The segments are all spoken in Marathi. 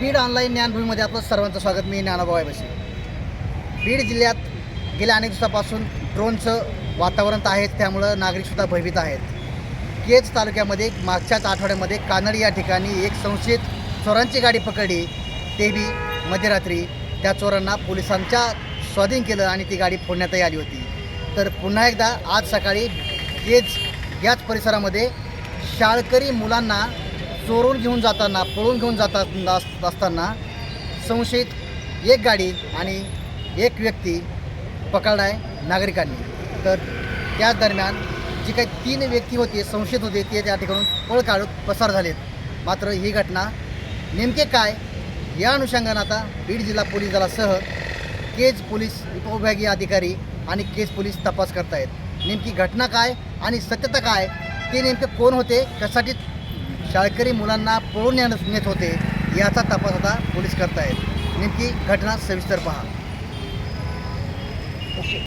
बीड ऑनलाईन ज्ञानभूमीमध्ये आपलं सर्वांचं स्वागत. मी ज्ञानाभाऊ बसे बशी बीड जिल्ह्यात गेल्या अनेक दिवसापासून ड्रोनचं वातावरण तर आहेच त्यामुळं नागरिकसुद्धा भयभीत आहेत. केज तालुक्यामध्ये मागच्याच आठवड्यामध्ये कानडी या ठिकाणी एक संशयित चोरांची गाडी पकडली. ते बी मध्यरात्री त्या चोरांना पोलिसांच्या स्वाधीन केलं आणि ती गाडी फोडण्यातही आली होती. तर पुन्हा एकदा आज सकाळी तेच याच परिसरामध्ये शाळकरी मुलांना चोरून घेऊन जाताना पळून घेऊन जातात असताना संशयित एक गाडी आणि एक व्यक्ती पकडला आहे नागरिकांनी. तर त्याच दरम्यान जी काही तीन व्यक्ती होते संशयित होते ते त्या ठिकाणून पळ काढून पसार झालेत. मात्र ही घटना नेमके काय या अनुषंगानं आता बीड जिल्हा पोलीस दलासह केज पोलीस उपविभागीय अधिकारी आणि केज पोलीस तपास करतायत. नेमकी घटना काय आणि सत्यता काय ते नेमके कोण होते कशासाठी शाळकरी मुलांना पळून नेत नेत होते याचा तपास आता पोलीस करतायत. नेमकी घटना सविस्तर पहा. ओके.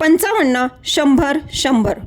पंचावन्न शंभर शंभर.